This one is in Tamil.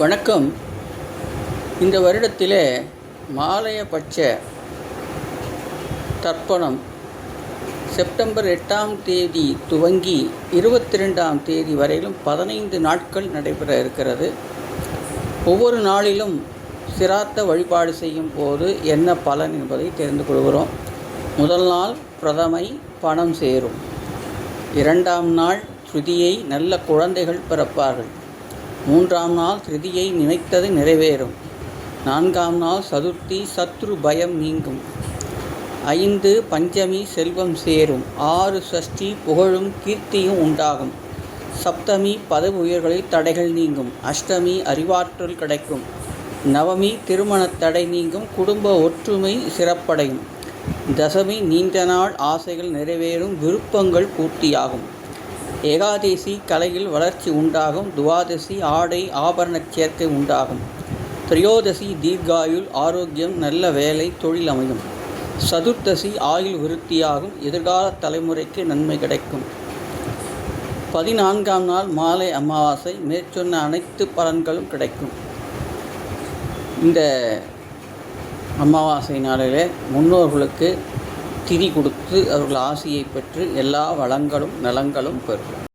வணக்கம். இந்த வருடத்திலே மாலையபட்ச தர்ப்பணம் செப்டம்பர் எட்டாம் தேதி துவங்கி இருபத்தி ரெண்டாம் தேதி வரையிலும் பதினைந்து நாட்கள் நடைபெற இருக்கிறது. ஒவ்வொரு நாளிலும் சிராத்த வழிபாடு செய்யும் போது என்ன பலன் என்பதை தெரிந்து கொள்கிறோம். முதல் நாள் பிரதமை பணம் சேரும். இரண்டாம் நாள் ஸ்ருதியை நல்ல குழந்தைகள் பிறப்பார்கள். மூன்றாம் நாள் திருதியை நினைத்தது நிறைவேறும். நான்காம் நாள் சதுர்த்தி சத்ரு பயம் நீங்கும். ஐந்து பஞ்சமி செல்வம் சேரும். ஆறு சஷ்டி புகழும் கீர்த்தியும் உண்டாகும். சப்தமி பதவி உயர்களில் தடைகள் நீங்கும். அஷ்டமி அறிவாற்றல் கிடைக்கும். நவமி திருமணத் தடை நீங்கும். குடும்ப ஒற்றுமை சிறப்படையும். தசமி நீண்ட நாள் ஆசைகள் நிறைவேறும். விருப்பங்கள் பூர்த்தியாகும். ஏகாதசி கலையில் வளர்ச்சி உண்டாகும். துவாதசி ஆடை ஆபரணச் சேர்க்கை உண்டாகும். திரையோதசி தீர்காயுள் ஆரோக்கியம் நல்ல வேலை தொழில் அமையும். சதுர்த்தசி ஆயுள் விருத்தியாகும். எதிர்கால தலைமுறைக்கு நன்மை கிடைக்கும். பதினான்காம் நாள் மாலை அமாவாசை. மேற்சொன்ன அனைத்து பலன்களும் கிடைக்கும். இந்த அமாவாசை நாளிலே முன்னோர்களுக்கு திதி கொடுத்து அவர்கள் ஆசியை பெற்று எல்லா வளங்களும் நலங்களும் பெறும்